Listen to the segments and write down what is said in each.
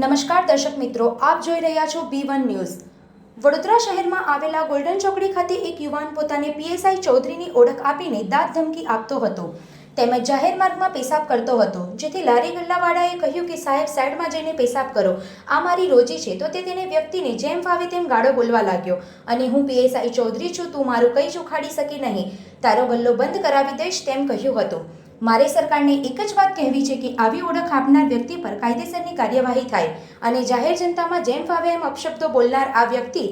નમસ્કાર દર્શક મિત્રો, આપ જોઈ રહ્યા છો બી વન ન્યૂઝ વડોદરા શહેરમાં આવેલા ગોલ્ડન ચોકડી ખાતે એક યુવાન પોતાને પીએસઆઈ ચૌધરીની ઓળખ આપીને દાંત ધમકી આપતો હતો. તેમજ જાહેર માર્ગમાં પેશાબ કરતો હતો, જેથી લારી ગલ્લાવાળાએ કહ્યું કે, સાહેબ, સાઈડમાં જઈને પેશાબ કરો. આ મારી રોજી છે. તો તે તેને વ્યક્તિને જેમ ફાવે તેમ ગાળો બોલવા લાગ્યો. અને હું પીએસઆઈ ચૌધરી છું, તું મારું કંઈ જ ઉખાડી શકી નહીં. તારો ગલ્લો બંધ કરાવી દઈશ, તેમ કહ્યું હતું. મારે સરકારને એક જ વાત કહેવી છે કે આવી ઓળખ આપનાર વ્યક્તિ પર કાયદેસરની કાર્યવાહી થાય અને જાહેર જનતામાં જેમ ફાવે એમ અપશબ્દો બોલનાર આ વ્યક્તિ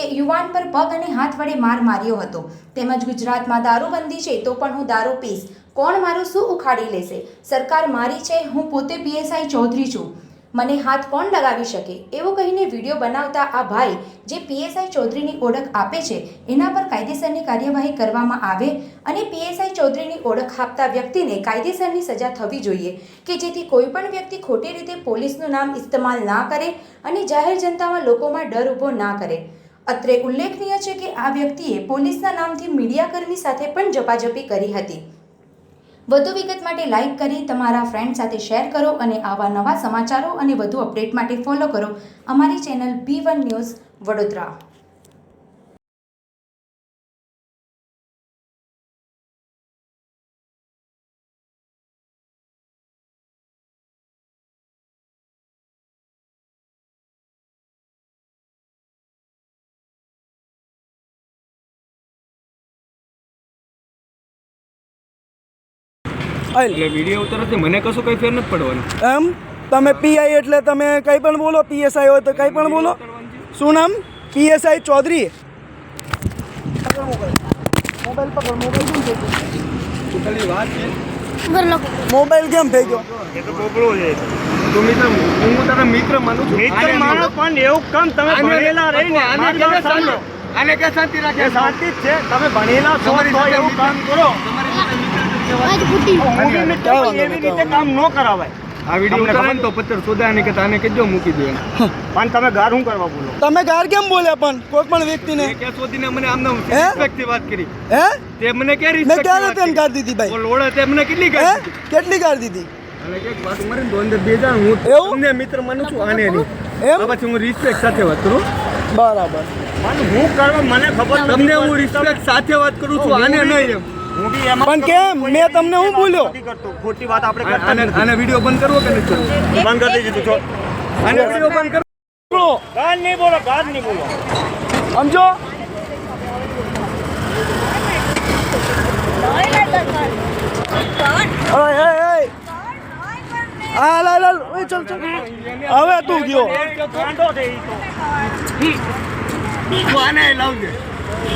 એ યુવાન પર પગ અને હાથ વડે માર માર્યો હતો. તેમજ ગુજરાતમાં દારૂબંધી છે તો પણ હું દારૂ પીશ. કોણ મારું શું ઉખાડી લેશે? સરકાર મારી છે, હું પોતે પીએસઆઈ ચૌધરી છું. મને હાથ કોણ લગાવી શકે? એવો કહીને વીડિયો બનાવતા આ ભાઈ, જે પીએસઆઈ ચૌધરીની ઓળખ આપે છે, એના પર કાયદેસરની કાર્યવાહી કરવામાં આવે અને પીએસઆઈ ચૌધરીની ઓળખ આપતા વ્યક્તિને કાયદેસરની સજા થવી જોઈએ કે જેથી કોઈપણ વ્યક્તિ ખોટી રીતે પોલીસનું નામ ઇસ્તેમાલ ના કરે અને જાહેર જનતામાં લોકોમાં ડર ઊભો ના કરે. અત્રે ઉલ્લેખનીય છે કે આ વ્યક્તિએ પોલીસના નામથી મીડિયાકર્મી સાથે પણ ઝપાઝપી કરી હતી. વધુ વિગત માટે લાઇક કરી તમારા ફ્રેન્ડ સાથે શેર કરો અને આવા નવા સમાચારો અને વધુ અપડેટ માટે ફોલો કરો અમારી channel B one news Vadodara. એટલે વીડિયો ઉતરવાથી મને કશું કઈ ફેર નથી પડવાનું. એમ? તમે પીઆઈ એટલે તમે કંઈ પણ બોલો પીએસઆઈ હોય તો કંઈ પણ બોલો. શું નામ? પીએસઆઈ ચૌધરી? મોબાઈલ પકડ મોબાઈલ કેમ થઈ ગયો ખાલી વાત છે. મોબાઈલ કેમ થઈ ગયો એ તો બોકડો છે. તું મિત્ર હું તારા મિત્ર માનું છું. મિત્ર માનો માણસ પણ એવું કામ તમે ભણેલા રહીને આને સાંભળો. શાંતિ- આને કે શાંતિ રાખે? શાંતિ છે. તમે ભણેલા છો તો એવું કામ કરો. તમારી સાથે મિત્ર એવી રીતે કામ ન કરાવાય. આ વીડિયો તમને તો પત્તર સોદા ને કે તાને કહેજો મૂકી દો પણ તમે ગાર શું કરવા બોલો? તમે ગાર કેમ બોલ્યા પણ? કોઈ પણ વ્યક્તિને. કે શોધીને મને આમ નામ? વાત કરી? હે? તે મને ક્યાં મેં respect થી ક્યારે વાત ગાર દીધી ભાઈ? ઓળે તે મને કેટલી હે? કેટલી ગાર દીધી? અને કે વાત મારે ને તો અંદર બે જણ હું એવું? મિત્ર માનું છું આને નહીં. એમ? પછી હું રિસ્પેક્ટ સાથે વાત કરું. બરાબર. હું કરવા મને ખબર તમને હું રિસ્પેક્ટ સાથે વાત કરું છું આને નહીં એમાં. પણ કેમ? મેં તમને હું બોલ્યો? ખોટી વાત આપણે કરતા આને નથી. આને વીડિયો બંધ કરવો કે નથી કરવો? બંધ કરી દીધું છો આને વિડિયો બંધ કરો ગાન નહીં બોલો ગાન નહીં બોલો. સમજો? હવે તું ગયો. લાવજે.